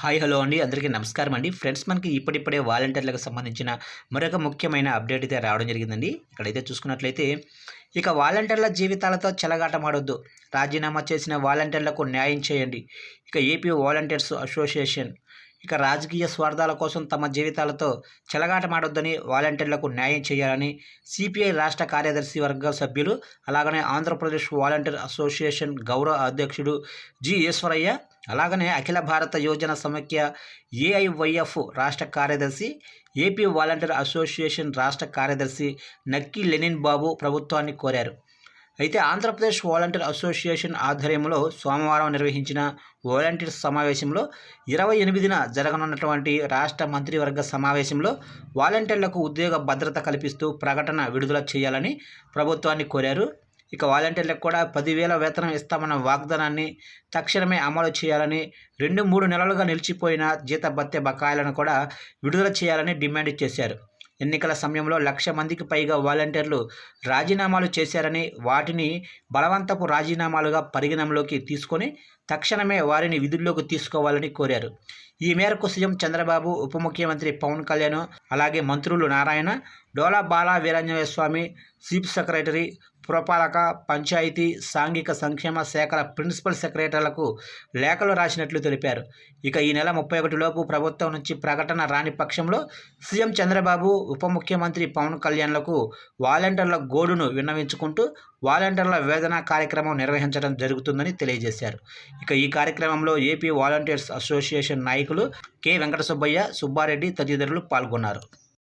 Hi hello అండి. అందరికీ నమస్కారం అండి. ఫ్రెండ్స్ మనకి ఇప్పుడిప్పుడే వాలంటీర్లకు సంబంధించిన మరొక ముఖ్యమైన అప్డేట్ అయితే రావడం జరిగిందండి. ఇక్కడైతే చూసుకున్నట్లయితే ఇక వాలంటీర్ల జీవితాలతో చెలగాటమాడొద్దు. రాజీనామా చేసిన వాలంటీర్లకు న్యాయం చేయండి. ఇక ఏపీ వాలంటీర్స్ అసోసియేషన్ ఇక రాజకీయ స్వార్థాల కోసం తమ జీవితాలతో చెలగాటమాడొద్దని వాలంటీర్లకు న్యాయం చేయాలని సిపిఐ రాష్ట్ర కార్యదర్శి వర్గ సభ్యులు అలాగనే ఆంధ్రప్రదేశ్ వాలంటీర్ అసోసియేషన్ గౌరవ అధ్యక్షుడు జి ఈశ్వరయ్య అలాగనే అఖిల భారత యోజన సమైక్య ఏఐవైఎఫ్ రాష్ట్ర కార్యదర్శి ఏపీ వాలంటీర్ అసోసియేషన్ రాష్ట్ర కార్యదర్శి నక్కి లెనిన్ బాబు ప్రభుత్వాన్ని కోరారు. అయితే ఆంధ్రప్రదేశ్ వాలంటీర్ అసోసియేషన్ ఆధ్వర్యంలో సోమవారం నిర్వహించిన వాలంటీర్స్ సమావేశంలో ఇరవై ఎనిమిదిన జరగనున్నటువంటి రాష్ట్ర మంత్రివర్గ సమావేశంలో వాలంటీర్లకు ఉద్యోగ భద్రత కల్పిస్తూ ప్రకటన విడుదల చేయాలని ప్రభుత్వాన్ని కోరారు. ఇక వాలంటీర్లకు కూడా పదివేల వేతనం ఇస్తామన్న వాగ్దానాన్ని తక్షణమే అమలు చేయాలని రెండు మూడు నెలలుగా నిలిచిపోయిన జీత భత్య బకాయిలను కూడా విడుదల చేయాలని డిమాండ్ చేశారు. ఎన్నికల సమయంలో లక్ష మందికి పైగా వాలంటీర్లు రాజీనామాలు చేశారని వాటిని బలవంతపు రాజీనామాలుగా పరిగణంలోకి తీసుకొని తక్షణమే వారిని విధుల్లోకి తీసుకోవాలని కోరారు. ఈ మేరకు సీఎం చంద్రబాబు ఉప ముఖ్యమంత్రి పవన్ కళ్యాణ్ అలాగే మంత్రులు నారాయణ డోలా బాలా వీరాంజనేయ స్వామి చీఫ్ సెక్రటరీ పురపాలక పంచాయతీ సాంఘిక సంక్షేమ శాఖల ప్రిన్సిపల్ సెక్రటరీలకు లేఖలు రాసినట్లు తెలిపారు. ఇక ఈ నెల ముప్పై ఒకటిలోపు ప్రభుత్వం నుంచి ప్రకటన రాని పక్షంలో సీఎం చంద్రబాబు ఉప ముఖ్యమంత్రి పవన్ కళ్యాణ్లకు వాలంటీర్ల గోడును విన్నవించుకుంటూ వాలంటీర్ల వేదన కార్యక్రమం నిర్వహించడం జరుగుతుందని తెలియజేశారు. ఇక ఈ కార్యక్రమంలో ఏపీ వాలంటీర్స్ అసోసియేషన్ నాయకులు కె. వెంకట సుబ్బయ్య సుబ్బారెడ్డి తదితరులు పాల్గొన్నారు.